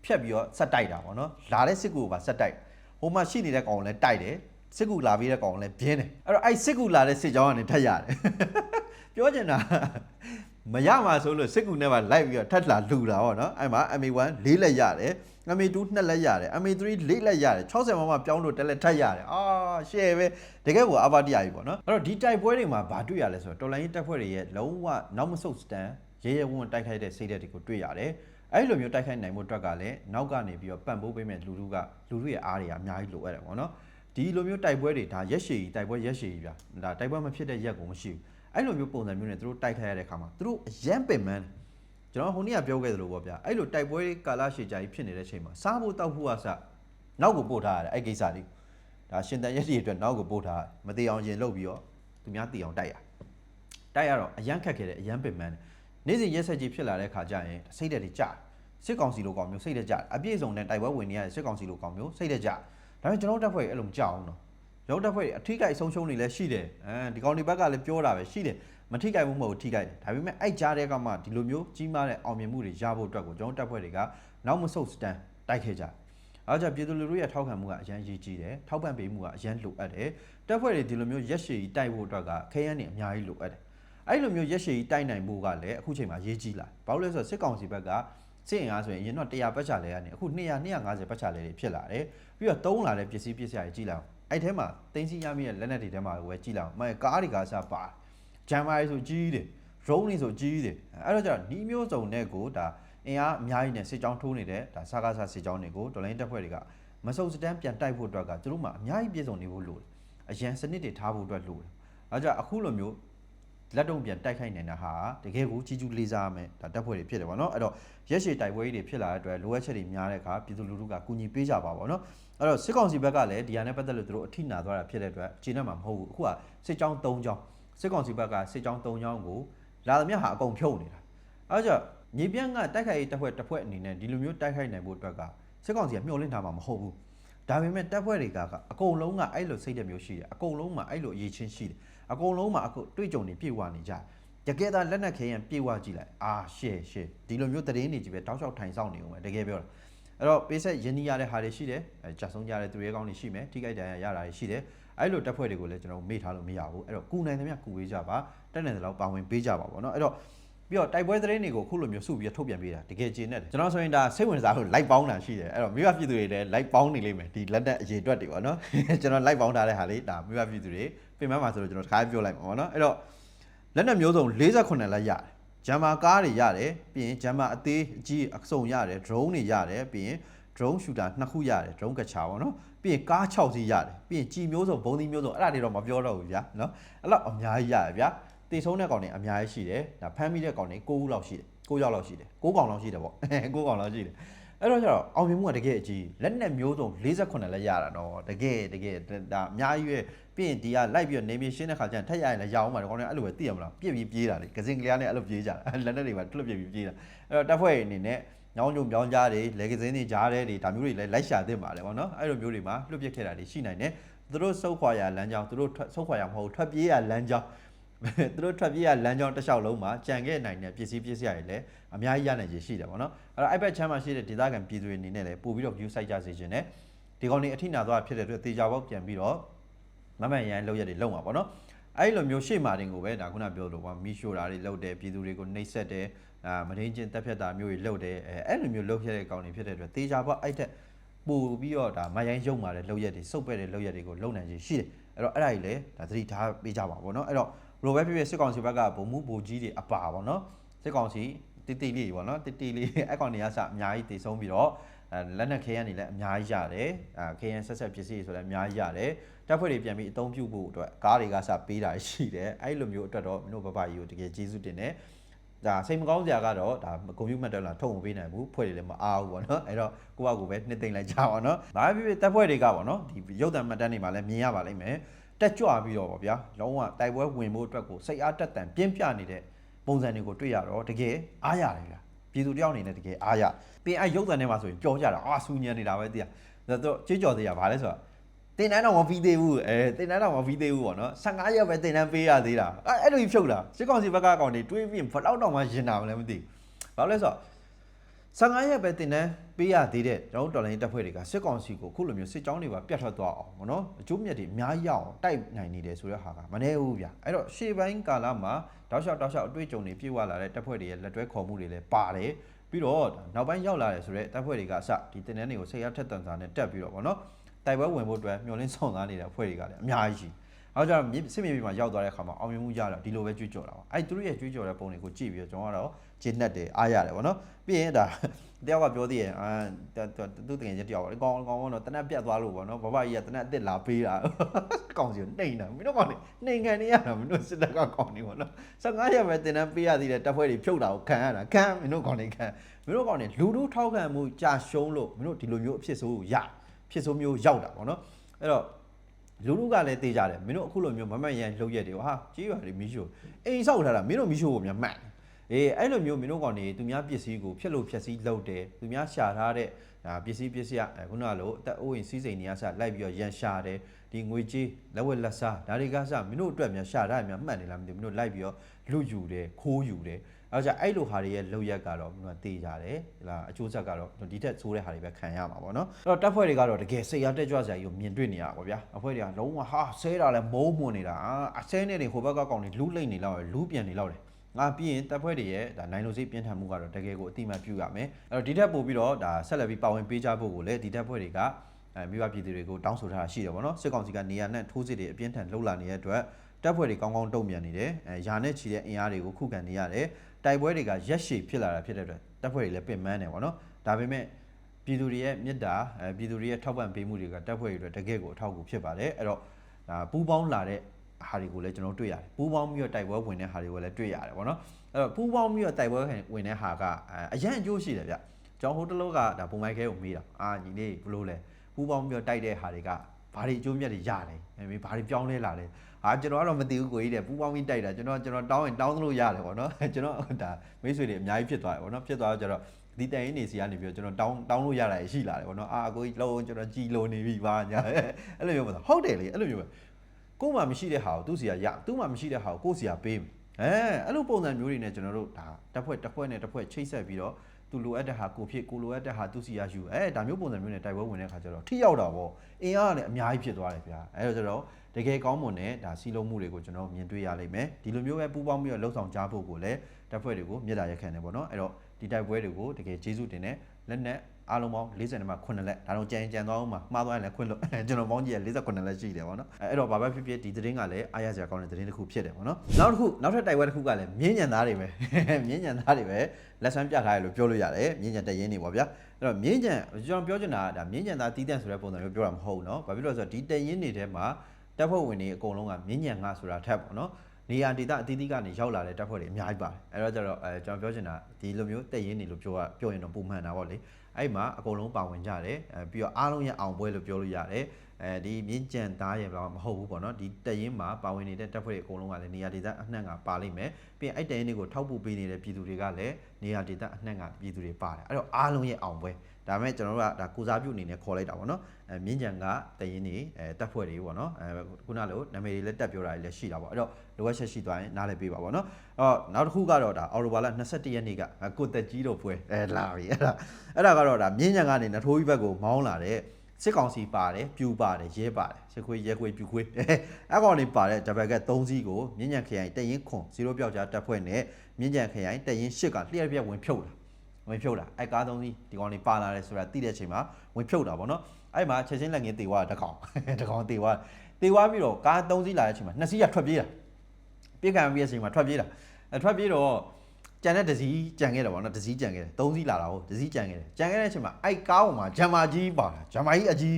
ဖြတ်ပြီးတော့ဆက်တိုက်တာပေါ့နော်လာတဲ့စစ်ကူကိုပါဆက်တိုက်ဟိုမှာရှိနေတဲ့ကောင်ကိုလည်းတိုက်တယ်စစ်ကူလာပြီးတဲ့ကောင်ကိုလည်းပြင်းတယ်အဲ့တော့အဲ့စစ်ကူလာတဲ့စစ်ကြောင်းကနေထက်ရတယ်ပြောချင်တာမရမှာဆိုလို့စစ်ကူနဲ့ပါလိုက်ပြီးတော့ထက်လာလူတာပေါ့နော်အဲ့မှာ MA1 ၄လက်ရတယ် MA2 2လက်ရတယ် MA3 ၄လက်ရတယ်60မမပြောင်းလို့တက်လက်ထက်ရတယ်အာရှယ်ပဲတကယ်ကိုအဘာတရားကြီးပေါ့နော်အဲ့တော့ဒီတိုက်ပွဲတွေမှာဘာတွေ့ရလဲဆိုတော့တော်လိုင်းရေးတပ်ဖွဲ့တွေရဲ့လုံးဝနောက်မဆုတ်စတန်ရဲရဲဝံ့ဝံ့တိုက်ခိုက်တဲ့စိတ်ဓာတ်တွေကိုတွေ့ရတယ် အဲ့လိုမျိုးတိုက်ခိုက်နိုင်မှုအတွက်ကလည်းနောက်ကနေပြီးတော့ပံ့ပိုးပေးမဲ့လူလူကလူလူရဲ့အားတွေကအများကြီးလိုအပ်တယ်ပေါ့နော်ဒီလိုမျိုးတိုက်ပွဲတွေဒါရက်ရှည်ကြီးတိုက်ပွဲရက်ရှည်ကြီးဗျာဒါတိုက်ပွဲမဖြစ်တဲ့ရက်ကိုမရှိဘူးအဲ့လိုမျိုးပုံစံမျိုးနဲ့သူတို့တိုက်ခိုက်ရတဲ့အခါမှာသူတို့အရန်ပင်မန်းတယ်ကျွန်တော်ဟိုနေ့ကပြောခဲ့သလိုပေါ့ဗျာအဲ့လိုတိုက်ပွဲကာလရှည်ကြာကြီးဖြစ်နေတဲ့အချိန်မှာစားဖို့တောက်ဖို့အစနောက်ကိုပို့ထားရတယ်အဲ့ကိစ္စလေးဒါရှင်တန်ရက်တွေအတွက်နောက်ကိုပို့ထားရတယ်မသေးအောင်ရင်လုပ်ပြီးတော့သူများတည်အောင်တိုက်ရတိုက်ရတော့အရန်ခက်ခဲ့တယ်အရန်ပင်ပန်းတယ် နေ့စဉ်ရက်ဆက်ကြီးဖြစ်လာတဲ့ခါကျရင်စိတ်ဓာတ်တွေကြာစစ်ကောင်စီလိုကောင်မျိုးစိတ်ဓာတ်ကြာအပြည့်စုံနဲ့တိုက်ပွဲဝင်နေရတဲ့စစ်ကောင်စီလိုကောင်မျိုးစိတ်ဓာတ်ကြာဒါပေမဲ့ကျွန်တော်တို့တပ်ဖွဲ့အဲ့လိုမကြောက်ဘူးနော်ကျွန်တော်တို့တပ်ဖွဲ့အထိကိအဆုံးရှုံးနေလဲရှိတယ်အဲဒီကောင်ဒီဘက်ကလည်းပြောတာပဲရှိတယ်မထိကြိုက်ဘူးမဟုတ်ဘူးထိကြိုက်တယ်ဒါပေမဲ့အဲ့ကြားတဲ့ကမှဒီလိုမျိုးကြီးမားတဲ့အောင်မြင်မှုတွေရဖို့အတွက်ကိုကျွန်တော်တပ်ဖွဲ့တွေကနောက်မဆုတ်စတန်တိုက်ခဲ့ကြတယ်အားကြောင့်ပြည်သူလူထုရဲ့ထောက်ခံမှုကအရန်ကြီးကြီးတယ်ထောက်ပံ့ပေးမှုကအရန်လိုအပ်တယ်တပ်ဖွဲ့တွေဒီလိုမျိုးရက်ရှည်ကြီးတိုက်ဖို့အတွက်ကခဲယမ်းတွေအများကြီးလိုအပ်တယ် အဲ့လိုမျိုးရက်ရှည်ကြီးတိုက်နိုင်ဖို့ကလည်းအခုချိန်မှာရေးကြီးလာဘာလို့လဲဆိုတော့စစ်ကောင်စီဘက်ကစစ်အင်အားဆိုရင်အရင်တော့100ပတ်ချလဲကနေအခု200 250ပတ်ချလဲတွေဖြစ်လာတယ်ပြီးတော့သုံးလာတဲ့ပစ္စည်းပစ္စည်းတွေကြီးလာအောင်အဲ့ထဲမှာတင်းစီရမိရဲ့လက်နက်တွေထဲမှာပဲကြီးလာအောင်မကားတွေကစားပါဂျမ်မာရီဆိုကြီးတယ်ရုံးနေဆိုကြီးတယ်အဲ့တော့ကျတော့နီးမျိုးစုံနဲ့ကိုဒါအင်အားအများကြီးနဲ့စစ်ကြောင်းထိုးနေတဲ့ဒါစားကားစားစစ်ကြောင်းတွေကိုဒေါ်လိုင်းတက်ဖွဲ့တွေကမစုံစတန်းပြန်တိုက်ဖို့အတွက်ကသူတို့မှအများကြီးပြည်စုံနေဖို့လိုတယ်အရန်စနစ်တွေထားဖို့အတွက်လိုတယ်အဲ့ကြအခုလိုမျိုး လက်တုံပြန်တိုက်ခိုက်နေတာဟာတကယ်ကိုကြီးကျူးလေးစားရမယ်ဒါတက်ဖွဲ့တွေဖြစ်တယ်ပေါ့နော်အဲ့တော့ရက်ရှည်တိုက်ပွဲတွေဖြစ်လာတဲ့အတွက်လိုအပ်ချက်တွေများတဲ့အခါပြည်သူလူထုကကူညီပေးကြပါပေါ့နော်အဲ့တော့စစ်ကောင်စီဘက်ကလည်းဒီဟာနဲ့ပတ်သက်လို့သူတို့အထိနာသွားတာဖြစ်တဲ့အတွက်ခြေနဲ့မှမဟုတ်ဘူးအခုကစစ်ကြောင်း၃ကြောင်းစစ်ကောင်စီဘက်ကစစ်ကြောင်း၃ချောင်းကိုလာသမျှဟာအကုန်ဖြုတ်နေတာအဲဒါကြောင့်ညီပြန့်ကတိုက်ခိုက်ရေးတပ်ဖွဲ့တစ်ဖွဲ့အနေနဲ့ဒီလိုမျိုးတိုက်ခိုက်နိုင်ဖို့အတွက်ကစစ်ကောင်စီကမျှော်လင့်ထားမှာမဟုတ်ဘူးဒါပေမဲ့တပ်ဖွဲ့တွေကအကုန်လုံးကအဲ့လိုစိတ်ဓာတ်မျိုးရှိတယ်အကုန်လုံးမှာအဲ့လိုအရေးချင်းရှိတယ် အကုန်လုံးမှာအခုတွေ့ကြုံနေပြေဝနေကြတကယ်သားလက်နက်ခဲရင်ပြေဝကြည့်လိုက်အာရှေ့ရှေ့ဒီလိုမျိုးသတင်းတွေကြီးပဲတောက်လျှောက်ထိုင်ဆောင်နေအောင်ပဲတကယ်ပြောတာအဲ့တော့ပေးဆက်ယင်းနီးရတဲ့ဟာတွေရှိတယ်အဲကြာဆုံးကြတဲ့သူရဲကောင်းတွေရှိမယ်ထိခိုက်ဒဏ်ရာရတာတွေရှိတယ်အဲ့လိုတက်ဖွဲ့တွေကိုလည်းကျွန်တော်မေ့ထားလို့မရဘူးအဲ့တော့ကူနိုင်သမျှကူပေးကြပါတက်နိုင်သလောက်ပါဝင်ပေးကြပါပေါ့နော်အဲ့တော့ ပြီးတော့တိုက်ပွဲသတင်းတွေကိုခုလိုမျိုးစုပြီးတော့ထုတ်ပြန်ပေးတာတကယ်ကျင်းတဲ့ကျွန်တော်ဆိုရင်ဒါစိတ်ဝင်စားလို့ live ပေါင်းတာရှိတယ်အဲ့တော့မိဘပြည်သူတွေလည်း live ပေါင်းနေလိမ့်မယ်ဒီလက်တက်အရေးအတွက်တွေပေါ့နော်ကျွန်တော် live ပေါင်းထားတဲ့ဟာလေးဒါမိဘပြည်သူတွေပြင်ပန်းမှာဆိုတော့ကျွန်တော်တစ်ခါပြောလိုက်မှာပေါ့နော်အဲ့တော့လက်နက်မျိုးစုံ48လက်ရတယ်ဂျမ်မာကားတွေရတယ်ပြီးရင်ဂျမ်မာအသေးအကြီးအစုံရတယ် drone တွေရတယ်ပြီးရင် drone shooter နှစ်ခုရတယ် drone ကချာပေါ့နော်ပြီးရင်ကား6စီးရတယ်ပြီးရင်ကြီးမျိုးစုံဘုံသီးမျိုးစုံအဲ့ဒါတွေတော့မပြောတော့ဘူးဗျာနော်အဲ့လောက်အများကြီးရတယ်ဗျာ တေဆုံးတဲ့ကောင်တွေအများကြီးရှိတယ်ဒါဖမ်းမိတဲ့ကောင်တွေ9ခုလောက်ရှိတယ်9ယောက်လောက်ရှိတယ်9ကောင်လောက်ရှိတယ်ပေါ့9ကောင်လောက်ရှိတယ်အဲ့တော့ကျတော့အောင်မြင်မှုကတကယ်အကြီးလက်နက်မျိုးစုံ48လက်ရတာနော်တကယ်တကယ်ဒါအများကြီးပဲပြီးရင်ဒီကလိုက်ပြီးတော့နေမြေရှင်းတဲ့ခါကျရင်ထက်ရရင်လည်းရအောင်ပါတော့ကောင်တွေအဲ့လိုပဲသိရမလားပြစ်ပြီးပြေးတာလေကစင်ကလေးနဲ့အဲ့လိုပြေးကြတာလက်နက်တွေပါတွတ်ပြစ်ပြီးပြေးတာအဲ့တော့တပ်ဖွဲ့အနေနဲ့ညောင်းကြုံပြောင်းကြားတွေလေကစင်းတွေကြားတဲ့တွေဒါမျိုးတွေလည်းလိုက်ရှာသင့်ပါတယ်ဗောနော်အဲ့လိုမျိုးတွေမှာလွတ်ပြစ်ခဲ့တာတွေရှိနိုင်တယ်သူတို့စုပ်ခွာရလမ်းကြောင်းသူတို့ဆုပ်ခွာရမဟုတ်ထွက်ပြေးရလမ်းကြောင်း သူတို့ထွက်ပြေးရလမ်းကြောင်းတစ်လျှောက်လုံးမှာကြံခဲ့နိုင်တဲ့ပစ္စည်းပစ္စည်းတွေလည်းအများကြီးရနိုင်ခြေရှိတယ်ဗောနော်အဲ့တော့ iPad ချမ်းမှာရှိတဲ့ဒေသခံပြည်သူတွေအနေနဲ့လည်းပို့ပြီးတော့ view site ကြစေခြင်းနဲ့ဒီကောင်တွေအထိနာသွားဖြစ်တဲ့အတွက်တေချာပေါက်ပြန်ပြီးတော့မမှန်ရန်လောက်ရက်တွေလုံမှာဗောနော်အဲ့လိုမျိုးရှေ့မာတင်ကိုပဲဒါခုနပြောလို့ပေါ့မီရှိုတာတွေလောက်တယ်ပြည်သူတွေကိုနှိပ်စက်တယ် အာမရင်းချင်းတက်ဖြတ်တာမျိုးတွေလုပ်တယ်အဲအဲ့လိုမျိုးလုပ်ဖြစ်တဲ့ကောင်တွေဖြစ်တဲ့အတွက်တေချာပေါ့အဲ့တက်ပို့ပြီးတော့ဒါမရိုင်းရုံမာတဲ့လုပ်ရက်တွေစုပ်ပဲ့တဲ့လုပ်ရက်တွေကိုလုပ်နိုင်ခြင်းရှိတယ်အဲ့တော့အဲ့ဒါကြီးလည်းဒါသတိထားပေးကြပါဘောเนาะအဲ့တော့ဘ လိုပဲဖြစ်ဖြစ်စစ်ကောင်စီဘက်ကဗိုလ်မှုဗိုလ်ကြီးတွေအပါပေါ့နော်စစ်ကောင်စီတိတိလေးပေါ့နော်တိတိလေးအကောင်တွေကစအများကြီးတည်ဆုံးပြီးတော့လက်နက်ခဲရနေလည်းအများကြီးရတယ်အဲခဲရဆက်ဆက်ပစ္စည်းတွေဆိုလည်းအများကြီးရတယ်တပ်ဖွဲ့တွေပြန်ပြီးအသုံးပြုဖို့အတွက်ကားတွေကစပေးတာရှိတယ်အဲ့လိုမျိုးအတွက်တော့မင်းတို့ဘဘကြီးကိုတကယ်ကျေးဇူးတင်တယ်ဒါစိတ်မကောင်းစရာကတော့ဒါကွန်ပျူတာတက်လာထုတ်မပေးနိုင်ဘူးဖွဲ့တယ်လည်းမအားဘူးပေါ့နော်အဲ့တော့ကိုယ့်အကူပဲနှစ်သိမ့်လိုက်ကြပါတော့။ဒါပဲဖြစ်ဖြစ်တက်ဖွဲ့တွေကပေါ့နော်ဒီရုပ်သံမှတ်တမ်းတွေမှာလည်းမြင်ရပါလိမ့်မယ်။ တက်ကြွပြီးတော့ပေါ့ဗျာလုံးဝတိုက်ပွဲဝင်ဖို့အတွက်ကိုစိတ်အားတက်တန်ပြင်းပြနေတဲ့ပုံစံတွေကိုတွေ့ရတော့တကယ်အားရတယ်ဗျာပြည်သူတယောက်အနေနဲ့တကယ်အားရပင်အဲ့ရုပ်သံထဲမှာဆိုရင်ကြော်ကြတာအာဆူညံနေတာပဲတည်ရဒါတော့ကြေးကြော်သေးရဘာလဲဆိုတော့တင်တန်းတော့မပြီးသေးဘူးအဲတင်တန်းတော့မပြီးသေးဘူးပေါ့နော်15ရက်ပဲတင်တန်းပေးရသေးတာအဲအဲ့လိုကြီးဖြုတ်တာစစ်ကောင်စီဘက်ကကောင်တွေတွေးပြီးဘယ်တော့တော့မှရင်တာမလဲမသိဘူးဘာလို့လဲဆိုတော့ 15ရက်ပဲတင်တန်းပေးရသေးတဲ့ကျွန်တော်တို့တော်လိုင်းတပ်ဖွဲ့တွေကစစ်ကောင်စီကိုခုလိုမျိုးစစ်ကြောင်းတွေပါပြတ်ထွက်သွားအောင်ပေါ့နော်အကျိုးမြတ်တွေအများကြီးရအောင်တိုက်နိုင်နေတယ်ဆိုတဲ့ဟာကမနေဘူးဗျအဲ့တော့ရှေ့ပိုင်းကာလမှာတောက်လျှောက်တောက်လျှောက်အတွေ့အကြုံတွေပြည့်ဝလာတဲ့တပ်ဖွဲ့တွေရဲ့လက်တွဲခေါ်မှုတွေလည်းပါတယ်ပြီးတော့နောက်ပိုင်းရောက်လာတယ်ဆိုတော့တပ်ဖွဲ့တွေကအစဒီတင်တန်းတွေကိုဆက်ရထက်တန်စာနဲ့တက်ပြီးတော့ပေါ့နော်တိုက်ပွဲဝင်ဖို့အတွက်မျှော်လင့်ဆောင်သားနေတဲ့အဖွဲ့တွေကလည်းအများကြီး ရှိ။အဲဒါကြောင့်မြစ်စစ်မြေပြင်မှာရောက်သွားတဲ့အခါမှာအောင်မြင်မှုရတာဒီလိုပဲကြွေးကြော်တာပါ။အဲသူတို့ရဲ့ကြွေးကြော်တဲ့ပုံတွေကိုကြည့်ပြီးတော့ကျွန်တော်ကတော့ဂျင်းနဲ့တယ်အားရတယ်ဗောနော်။ပြီးရင်ဒါတယောက်ကပြောသေးရဲ့အာသူတကယ်ချင်းတယောက်ပါကောင်းကောင်းတော့တနက်ပြတ်သွားလို့ဗောနော်။ဘဘကြီးကတနက်အစ်စ်လာပေးတာ။ကောင်းစီကိုနှိမ့်တာမင်းတို့ကောင်းနေနှိမ်ခံနေရတာမင်းတို့စစ်တပ်ကကောင်းနေဗောနော်။15ရက်ပဲတင်တန်းပေးရသေးတယ်တပ်ဖွဲ့တွေဖြုတ်တာကိုခံရတာခံမင်းတို့ကောင်းနေခံမင်းတို့ကောင်းနေလူတို့ထောက်ခံမှုကြာရှုံးလို့မင်းတို့ဒီလိုမျိုးအဖြစ်ဆိုးကိုရဖြစ်ဆိုးမျိုးရောက်တာဗောနော်။အဲ့တော့ လူလူကလည်းတေးကြတယ်မင်းတို့အခုလိုမျိုးမမတ်ရန်လှုပ်ရက်တွေဟာကြီးရွာတွေမီးရှို့အိမ်ဆောက်ထားတာမင်းတို့မီးရှို့ဖို့များမှန်အေးအဲ့လိုမျိုးမင်းတို့ကောင်နေသူများပစ္စည်းကိုဖျက်လို့ဖျက်ဆီးလုပ်တယ်သူများရှာထားတဲ့ဒါပစ္စည်းပစ္စည်းကခုနကလိုအသက်အိုးရင်စီးစိမ်တွေကစလိုက်ပြီးတော့ရန်ရှာတယ်ဒီငွေကြေးလက်ဝက်လက်စားဒါတွေကစမင်းတို့အတွက်များရှာထားတယ်များမှတ်နေလားမသိဘူးမင်းတို့လိုက်ပြီးတော့လူယူတယ်ခိုးယူတယ် အဲကြောင့်အဲ့လိုဟာတွေရဲ့လောက်ရက်ကတော့မင်းတို့တေးကြတယ်ဟလာအကျိုးဆက်ကတော့ဒီထက်ဆိုးတဲ့ဟာတွေပဲခံရမှာပေါ့နော်အဲ့တော့တပ်ဖွဲ့တွေကတော့တကယ်စိတ်အားတက်ကြွစရာကြီးကိုမြင်တွေ့နေရပါဗျာအဖွဲ့တွေကလုံးဝဟာဆဲတာလဲမုန်းမွန်နေတာအဆဲနေတွေဟိုဘက်ကကောင်တွေလူးလိမ့်နေလောက်လူးပြန်နေလောက်တယ်ငါပြီးရင်တပ်ဖွဲ့တွေရဲ့ဒါနိုင်လိုစိတ်ပြင်းထန်မှုကတော့တကယ်ကိုအတိမတ်ပြုရမယ်အဲ့တော့ဒီထက်ပို့ပြီးတော့ဒါဆက်လက်ပြီးပါဝင်ပေးကြဖို့ကိုလည်းဒီတပ်ဖွဲ့တွေကအဲမိဘပြည်သူတွေကိုတောင်းဆိုထားတာရှိတယ်ဗောနော်စစ်ကောင်စီကနေရာနဲ့ထိုးစစ်တွေအပြင်းထန်လှုပ်လာနေတဲ့အတွက်တပ်ဖွဲ့တွေကောင်းကောင်းတုံ့ပြန်နေတယ်အဲယာနဲ့ချီတဲ့အင်အားတွေကိုခုခံနေရတယ် တိုက်ပွဲတွေကရက်ရှည်ဖြစ်လာတာဖြစ်တဲ့အတွက်တပ်ဖွဲ့တွေလည်းပြင်ပန်းတယ်ဗောနော်ဒါပေမဲ့ပြည်သူတွေရဲ့မေတ္တာအဲပြည်သူတွေရဲ့ထောက်ပံ့ပေးမှုတွေကတပ်ဖွဲ့တွေအတွက်တကယ်ကိုအထောက်အကူဖြစ်ပါတယ်အဲ့တော့ဒါပူးပေါင်းလာတဲ့ဟာတွေကိုလည်းကျွန်တော်တွေ့ရတယ်ပူးပေါင်းပြီးတော့တိုက်ပွဲဝင်တဲ့ဟာတွေကိုလည်းတွေ့ရတယ်ဗောနော်အဲ့တော့ပူးပေါင်းပြီးတော့တိုက်ပွဲဝင်တဲ့ဟာကအအရန်အကျိုးရှိတယ်ဗျကျွန်တော်ဟိုတလောကဒါပုံမိုက်ခဲကိုမေးတာအာညီလေးဘလို့လဲပူးပေါင်းပြီးတော့တိုက်တဲ့ဟာတွေက ဘာတွေအကျိုးမြတ်တွေရတယ်အဲဘာတွေပြောင်းလဲလာလဲဟာကျွန်တော်ကတော့မသိဘူးကိုကြီးတဲ့ပူပေါင်းပြီးတိုက်တာကျွန်တော်ကျွန်တော်တောင်းရင်တောင်းသလိုရတယ်ပေါ့နော်ကျွန်တော်ဒါမိတ်ဆွေတွေအများကြီးဖြစ်သွားတယ်ပေါ့နော်ဖြစ်သွားတော့ကျတော့ဒီတိုင်ရင်းနေစီကနေပြီးတော့ကျွန်တော်တောင်းတောင်းလို့ရတာရှိလာတယ်ပေါ့နော်အာကိုကြီးလုံးကျွန်တော်ကြည်လိုနေပြီပါညာအဲ့လိုမျိုးပေါ့ဟုတ်တယ်လေအဲ့လိုမျိုးပဲကို့မှာမရှိတဲ့ဟာကိုသူ့စီကရသူ့မှာမရှိတဲ့ဟာကိုကို့စီကပေးမယ်အဲအဲ့လိုပုံစံမျိုးတွေနဲ့ကျွန်တော်တို့ဒါတစ်ဖွဲ့တစ်ဖွဲ့နဲ့တစ်ဖွဲ့ချိတ်ဆက်ပြီးတော့ သူလိုအပ်တဲ့ဟာကိုဖြစ်ကိုလိုအပ်တဲ့ဟာသူစီရယူအဲဒါမျိုးပုံစံမျိုးနဲ့တိုက်ပွဲဝင်တဲ့ခါကျတော့ထိရောက်တာပေါ့အင်အားကလည်းအများကြီးဖြစ်သွားတယ်ဗျာအဲဒါကျတော့တကယ်ကောင်းမွန်တဲ့ဒါစီလုံးမှုတွေကိုကျွန်တော်မြင်တွေ့ရလိမ့်မယ်ဒီလိုမျိုးပဲပူးပေါင်းပြီးတော့လှုပ်ဆောင်ကြဖို့ကိုလည်းတပ်ဖွဲ့တွေကိုမြေတားရက်ခံတယ်ပေါ့နော်အဲ့တော့ဒီတိုက်ပွဲတွေကိုတကယ်ကျေးဇူးတင်တဲ့လက်နဲ့ အားလုံးပေါင်း49လက်ဒါတော့ကြံကြံသွားအောင်မှာမှားသွားရင်လည်းခွင့်လို့ကျွန်တော်ပေါင်းကြည့်ရ49လက်ရှိတယ်ပေါ့နော်အဲ့တော့ဘာပဲဖြစ်ဖြစ်ဒီသတင်းကလည်းအားရစရာကောင်းတဲ့သတင်းတစ်ခုဖြစ်တယ်ပေါ့နော်နောက်တစ်ခုနောက်ထပ်တိုက်ပွဲတစ်ခုကလည်းမြင်းညံသားတွေပဲမြင်းညံသားတွေပဲလက်ဆန်းပြထားရလို့ပြောလို့ရတယ်မြင်းညံတရင်တွေပေါ့ဗျာအဲ့တော့မြင်းညံကျွန်တော်ပြောချင်တာကဒါမြင်းညံသားတီးတန့်ဆိုတဲ့ပုံစံမျိုးပြောတာမဟုတ်ဘူးနော်ဘာဖြစ်လို့လဲဆိုတော့ဒီတရင်တွေထဲမှာတပ်ဖွဲ့ဝင်တွေအကုန်လုံးကမြင်းညံငါဆိုတာထက်ပေါ့နော်နေရာဒေသအသီးသီးကနေရောက်လာတဲ့တပ်ဖွဲ့တွေအများကြီးပါတယ်အဲ့တော့ကျတော့အဲကျွန်တော်ပြောချင်တာဒီလိုမျိုးတက်ရင်းနေလို့ပြောပြောရင်တော့ပုံမှန်တာပေါ့လေ အဲ့မှာအကုန်လုံးပါဝင်ကြတယ်အဲပြီးတော့အားလုံးရဲ့အောင်ပွဲလို့ပြောလို့ရတယ်အဲဒီမြင့်ကြံသားရဲ့တော့မဟုတ်ဘူးပေါ့နော်ဒီတက်ရင်မှာပါဝင်နေတဲ့တပ်ဖွဲ့တွေအကုန်လုံးကလည်းနေရာဒေသအနှံ့ကပါလိမ့်မယ်ပြီးရင်အဲ့တက်ရင်တွေကိုထောက်ပူပေးနေတဲ့ပြည်သူတွေကလည်းနေရာဒေသအနှံ့ကပြည်သူတွေပါတယ်အဲ့တော့အားလုံးရဲ့အောင်ပွဲ ဒါမဲ့ကျွန်တော်တို့ကဒါကိုစားပြုအနေနဲ့ခေါ်လိုက်တာပေါ့နော်အဲမြင့်ကြံကတက်ရင်နေအဲတပ်ဖွဲ့တွေပေါ့နော်အဲခုနလိုနာမည်တွေလည်းတက်ပြောတာတွေလည်းရှိတာပေါ့အဲ့တော့လိုအပ်ချက်ရှိသွားရင်နားလည်ပေးပါပေါ့နော်အော်နောက်တစ်ခုကတော့ဒါအော်တိုဘာလ21ရက်နေ့ကကိုတက်ကြီးတို့ပွဲအဲလာပြီအဲ့ဒါအဲ့ဒါကတော့ဒါမြင်းညံကနေနထိုးကြီးဘက်ကိုမောင်းလာတဲ့စစ်ကောင်စီပါတယ်ပြူပါတယ်ရဲပါတယ်ရှခွေးရဲခွေးပြူခွေးအဲ့ကောင်တွေပါတဲ့တပတ်က3စီးကိုမြင်းညံခရိုင်တရင်ခွန်ဇီရိုပြောက်ကြားတပ်ဖွဲ့နဲ့မြင်းညံခရိုင်တရင်8ကလျှက်ပြက်ဝင်ဖြုတ်လာ ဝင်ဖြုတ်လာအဲ့ကား3စီးဒီကောင်တွေပါလာတယ်ဆိုတာသိတဲ့အချိန်မှာဝင်ဖြုတ်တာဗောနော်အဲ့မှာချက်ချင်းလက်ငင်းတေသွားတကောင်တကောင်တေသွားတေသွားပြီးတော့ကား3စီးလာတဲ့အချိန်မှာ2စီးကထွက်ပြေးတာပြေးကံပြီးတဲ့အချိန်မှာထွက်ပြေးတာအဲ့ထွက်ပြေးတော့ကြံတဲ့ဒစည်းကြံခဲ့တယ်ဗောနော်ဒစည်းကြံခဲ့တယ်၃စီးလာတာဟုတ်ဒစည်းကြံခဲ့တယ်ကြံခဲ့တဲ့အချိန်မှာအဲ့ကားပေါ်မှာဂျမ်မာကြီးပါတာဂျမ်မာကြီးအကြီး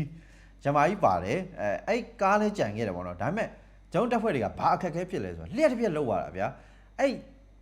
ဂျမ်မာကြီးပါတယ်အဲအဲ့ကားလေးကြံခဲ့တယ်ဗောနော်ဒါပေမဲ့ကျွန်တော်တက်ဖွဲ့တွေကဘာအခက်အခဲဖြစ်လဲဆိုတော့လျှက်တစ်ပြက်လောက်ရတာဗျာအဲ့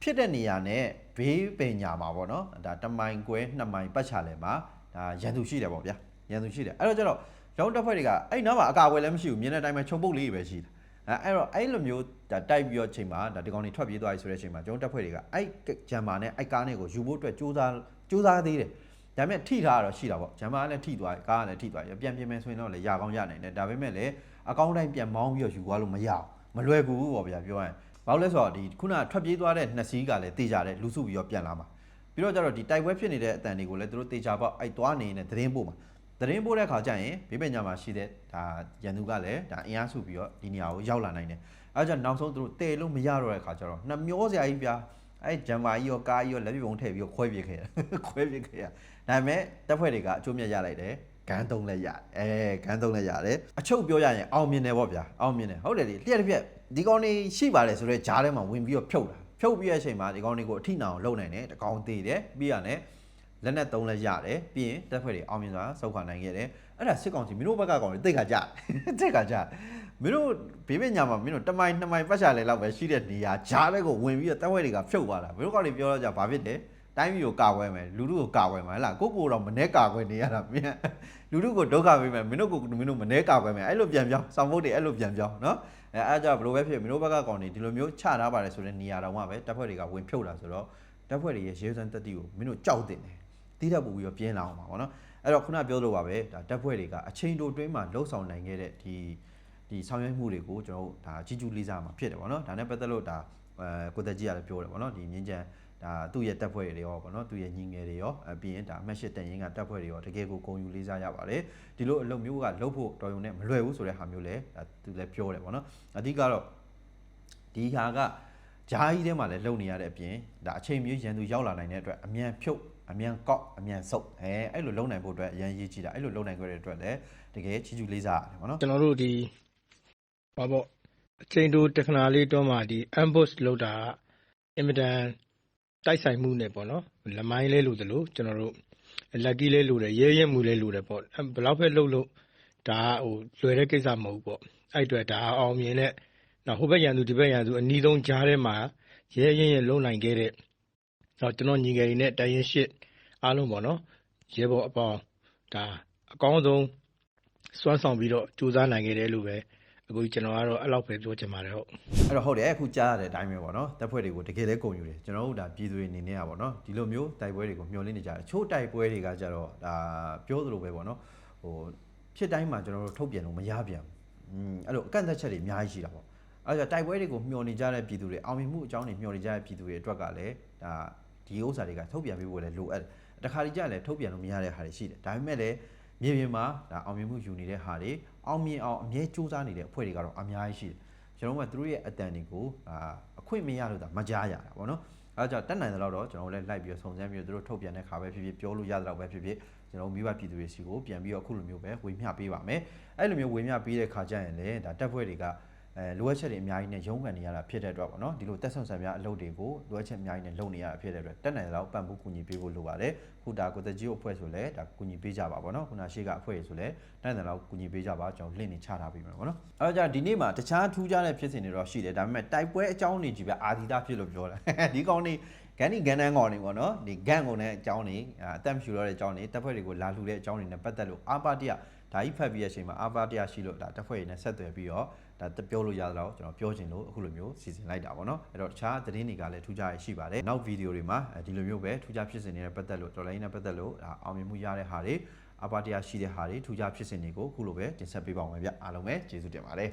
ဖြစ်တဲ့နေရာနဲ့ဘေးပင်ညာမှာဗောနော်ဒါတမိုင်ကွဲနှစ်မိုင်ပတ်ချလဲမှာဒါရန်သူရှိတယ်ဗောဗျာရန်သူရှိတယ်အဲ့တော့ကျတော့ကျွန်တော်တက်ဖွဲ့တွေကအဲ့နောက်မှာအကာအကွယ်လည်းမရှိဘူးမြင်တဲ့အတိုင်းပဲခြုံပုတ်လေးပဲရှိတယ်အဲအဲ့တော့အဲ့လိုမျိုးဒါတိုက်ပြီးတော့ချိန်မှာဒါဒီကောင်တွေထွက်ပြေးသွားပြီဆိုတဲ့ချိန်မှာကျွန်တော်တက်ဖွဲ့တွေကအဲ့ဂျမ်မာနဲ့အဲ့ကားနဲ့ကိုယူဖို့အတွက်စူးစမ်းစူးစမ်းသေးတယ်ဒါပေမဲ့ထိထားတာတော့ရှိတာပေါ့ဂျမ်မာကလည်းထိသွားကားကလည်းထိသွားပြန်ပြင်မယ်ဆိုရင်တော့လည်းရကောင်းရနိုင်တယ်ဒါပေမဲ့လည်းအကောင့်တိုင်းပြန်မောင်းပြီးတော့ယူသွားလို့မရအောင်မလွယ်ကူဘူးပေါ့ဗျာပြောရရင် ဘာလို့လဲဆိုတော့ဒီခုနထွက်ပြေးသွားတဲ့နှစ်စီးကလည်းတေးကြတယ်လူစုပြီးတော့ပြန်လာမှာပြီးတော့ကျတော့ဒီတိုက်ပွဲဖြစ်နေတဲ့အတန်တွေကိုလည်းသူတို့တေချာပေါက်အဲ့သွားနေနေသတင်းပို့မှာသတင်းပို့တဲ့ခါကျရင်ဘေးပညာမှာရှိတဲ့ဒါရန်သူကလည်းဒါအင်အားစုပြီးတော့ဒီနေရာကိုရောက်လာနိုင်တယ်အဲဒါကြောင့်နောက်ဆုံးသူတို့တေလို့မရတော့တဲ့ခါကျတော့နှမျောစရာကြီးဗျာအဲ့ဂျမ်မာကြီးရောကားကြီးရောလက်ပြပုံထည့်ပြီးတော့ခွဲပြစ်ခဲ့တယ်ခွဲပြစ်ခဲ့ရဒါပေမဲ့တပ်ဖွဲ့တွေကအကျိုးမြတ်ရလိုက်တယ်ဂန်းတုံးလည်းရတယ်အဲဂန်းတုံးလည်းရတယ်အချုပ်ပြောရရင်အောင်မြင်တယ်ပေါ့ဗျာအောင်မြင်တယ်ဟုတ်တယ်လေလျှက်တစ်ပြက် ဒီကောင်နေရှိပါတယ်ဆိုတော့ဂျားထဲမှာဝင်ပြီးတော့ဖြုတ်တာဖြုတ်ပြီးတဲ့အချိန်မှာဒီကောင်တွေကိုအထိနာအောင်လုပ်နိုင်တယ်တကောင်သေးတယ်ပြီးရနဲ့လက်နဲ့သုံးလဲရတယ်ပြီးရင်တပ်ဖွဲ့တွေအောင်မြင်စွာစုခွာနိုင်ခဲ့တယ်အဲ့ဒါစစ်ကောင်စီမင်းတို့ဘက်ကကောင်တွေတိတ်ခါကြတိတ်ခါကြမင်းတို့ဘေးပညာမှာမင်းတို့တမိုင်နှစ်မိုင်ပတ်ချာလဲလောက်ပဲရှိတဲ့နေရာဂျားတဲ့ကိုဝင်ပြီးတော့တပ်ဖွဲ့တွေကဖြုတ်သွားတာမင်းတို့ကောင်တွေပြောတော့ကြဘာဖြစ်တယ် တိုင်းပြည်ကိုကာကွယ်မယ်လူထုကိုကာကွယ်မယ်ဟဲ့လားကိုကိုတော့မနှဲကာကွယ်နေရတာမင်းလူထုကိုဒုက္ခပေးမယ်မင်းတို့ကိုမင်းတို့မနှဲကာကွယ်မယ်အဲ့လိုပြန်ပြောင်းစောင်းဖို့တွေအဲ့လိုပြန်ပြောင်းနော်အဲအားကြောင့်ဘယ်လိုပဲဖြစ်မင်းတို့ဘက်ကကောင်တွေဒီလိုမျိုးချထားပါတယ်ဆိုတဲ့နေရာတော်မှာပဲတပ်ဖွဲ့တွေကဝင်ဖြုတ်လာဆိုတော့တပ်ဖွဲ့တွေရဲ့ရေစံတက်တီကိုမင်းတို့ကြောက်တင်တယ်တိထပ်ပူပြီးတော့ပြင်းလာအောင်ပါဗောနော်အဲ့တော့ခုနပြောလို့ပါပဲဒါတပ်ဖွဲ့တွေကအချိန်တိုတွင်းမှာလှုပ်ဆောင်နိုင်ခဲ့တဲ့ဒီဒီဆောင်ရွက်မှုတွေကိုကျွန်တော်တို့ဒါကြီးကျူးလေးစားမှာဖြစ်တယ်ဗောနော်ဒါနဲ့ပတ်သက်လို့ဒါအဲကိုသက်ကြီးကလည်းပြောတယ်ဗောနော်ဒီမြင်းကြံ ဒါသူ့ရဲ့တပ်ဖွဲ့တွေရောဗောနော်သူ့ရဲ့ညီငယ်တွေရောအပြီးရင်ဒါအမှတ်ရှစ်တန်ရင်ကတပ်ဖွဲ့တွေရောတကယ်ကိုဂုဏ်ယူလေးစားရပါတယ်ဒီလိုအလုပ်မျိုးကလုပ်ဖို့တော်ရုံနဲ့မလွယ်ဘူးဆိုတဲ့ဟာမျိုးလည်းဒါသူလည်းပြောတယ်ဗောနော်အဓိကတော့ဒီဟာကဂျားကြီးထဲမှာလည်းလုံနေရတဲ့အပြင်ဒါအချိန်မျိုးရန်သူရောက်လာနိုင်တဲ့အတွက်အမြန်ဖြုတ်အမြန်ကောက်အမြန်ဆုပ်အဲအဲ့လိုလုံနိုင်ဖို့အတွက်အရန်ရေးကြည့်တာအဲ့လိုလုံနိုင်ကြတဲ့အတွက်လည်းတကယ်ချီချူလေးစားရတယ်ဗောနော်ကျွန်တော်တို့ဒီဘာပေါ့အချိန်တိုတက္ကနာလေးတော့မှဒီ ambush လောက်တာအင်မတန် တိုက်ဆိုင်မှုနဲ့ပေါ့နော်လမိုင်းလဲလို့သလိုကျွန်တော်တို့လက်ကြီးလဲလို့တယ်ရဲရဲမှုလဲလို့တယ်ပေါ့အဲ့ဘယ်လောက်ပဲလှုပ်လို့ဒါကဟိုလွယ်တဲ့ကိစ္စမဟုတ်ဘူးပေါ့အဲ့အတွက်ဒါအောင်မြင်တဲ့နောက်ဟိုဘက်ရန်သူဒီဘက်ရန်သူအနီးဆုံးကြားထဲမှာရဲရဲရဲလုံနိုင်ခဲ့တဲ့တော့ကျွန်တော်ညီငယ်တွေနဲ့တိုင်ရင်ရှစ်အားလုံးပေါ့နော်ရဲဘော်အပေါင်းဒါအကောင်းဆုံးစွမ်းဆောင်ပြီးတော့စူးစမ်းနိုင်ခဲ့တယ်လို့ပဲ အခုကျွန်တော်ကတော့အဲ့လောက်ပဲပြောချင်ပါတယ်ဟုတ်အဲ့တော့ဟုတ်တယ်အခုကြားရတဲ့အတိုင်းပဲပေါ့နော်တပ်ဖွဲ့တွေကိုတကယ်လဲကုန်ယူတယ်ကျွန်တော်တို့ဒါပြည်သူတွေအနေနဲ့อ่ะပေါ့နော်ဒီလိုမျိုးတိုက်ပွဲတွေကိုမျှော်လင့်နေကြအချို့တိုက်ပွဲတွေကကြတော့ဒါပြောသလိုပဲပေါ့နော်ဟိုဖြစ်တိုင်းမှာကျွန်တော်တို့ထုတ်ပြန်လို့မရပြန်ဘူးအဲ့လိုအကန့်အသတ်ချက်တွေအများကြီးရှိတာပေါ့အဲ့တော့တိုက်ပွဲတွေကိုမျှော်နေကြတဲ့ပြည်သူတွေအောင်မြင်မှုအကြောင်းတွေမျှော်နေကြတဲ့ပြည်သူတွေအတွက်ကလည်းဒါဒီဥစ္စာတွေကထုတ်ပြန်ပေးဖို့လည်းလိုအပ်တယ်တခါတည်းကျလည်းထုတ်ပြန်လို့မရတဲ့ဟာတွေရှိတယ်ဒါပေမဲ့လည်းမြေပြင်မှာဒါအောင်မြင်မှုယူနေတဲ့ဟာတွေ အောင်မြင်အောင်အမြဲစူးစမ်းနေတဲ့အဖွဲ့တွေကတော့အများကြီးရှိတယ်ကျွန်တော်တို့ကသူတို့ရဲ့အတန်တွေကိုအာအခွင့်မရလို့ဒါမကြားရတာပေါ့နော်အဲဒါကြောင့်တက်နိုင်တဲ့လောက်တော့ကျွန်တော်တို့လည်းလိုက်ပြီးတော့စုံစမ်းပြီးတော့သူတို့ထုတ်ပြန်တဲ့ခါပဲဖြစ်ဖြစ်ပြောလို့ရတဲ့လောက်ပဲဖြစ်ဖြစ်ကျွန်တော်တို့မိဘပြည်သူတွေစီကိုပြန်ပြီးတော့အခုလိုမျိုးပဲဝေမျှပေးပါမယ်အဲ့လိုမျိုးဝေမျှပေးတဲ့ခါကျရင်လည်းဒါတက်ဖွဲ့တွေက အဲလိုအပ်ချက်တွေအများကြီးနဲ့ရုန်းကန်နေရတာဖြစ်တဲ့အတွက်ပေါ့နော်ဒီလိုတက်ဆုံဆန်များအလုပ်တွေကိုလိုအပ်ချက်အများကြီးနဲ့လုပ်နေရတာဖြစ်တဲ့အတွက်တက်နိုင်တဲ့လောက်ပံ့ပိုးကူညီပေးဖို့လိုပါတယ်ခုဒါကိုတကြီးကိုအဖွဲ့ဆိုလဲဒါကူညီပေးကြပါပေါ့နော်ခုနရှေ့ကအဖွဲ့ဆိုလဲတက်နိုင်တဲ့လောက်ကူညီပေးကြပါကျွန်တော်လင့်နေချထားပေးမယ်ပေါ့နော်အဲဒါကြောင့်ဒီနေ့မှာတခြားထူးခြားတဲ့ဖြစ်စဉ်တွေတော့ရှိတယ်ဒါပေမဲ့တိုက်ပွဲအကြောင်းတွေကြီးပဲအာဒီတာဖြစ်လို့ပြောတာဒီကောင်နေဂန်နီဂန်နန်းကောင်နေပေါ့နော်ဒီဂန်ကုန်တဲ့အကြောင်းတွေအာအသက်မရှူတော့တဲ့အကြောင်းတွေတပ်ဖွဲ့တွေကိုလာလှူတဲ့အကြောင်းတွေနဲ့ပတ်သက်လို့အာပါတရဒါကြီးဖတ်ပြီးတဲ့အချိန်မှာအာပါတရရှိလို့ဒါတပ်ဖွဲ့တွေနဲ့ဆက်သွယ်ပြီးတော့ ဒါပြောလို့ရတော့ကျွန်တော်ပြောချင်လို့အခုလိုမျိုးစီစဉ်လိုက်တာပေါ့နော်အဲ့တော့တခြားသတင်းတွေကလည်းထူးခြားရရှိပါတယ်နောက်ဗီဒီယိုတွေမှာဒီလိုမျိုးပဲထူးခြားဖြစ်စဉ်တွေနဲ့ပတ်သက်လို့တော်လိုင်းနဲ့ပတ်သက်လို့ဒါအောင်မြင်မှုရတဲ့ဟာတွေအပါတရားရှိတဲ့ဟာတွေထူးခြားဖြစ်စဉ်တွေကိုအခုလိုပဲတင်ဆက်ပေးပါအောင်ပဲဗျအားလုံးပဲကျေးဇူးတင်ပါတယ်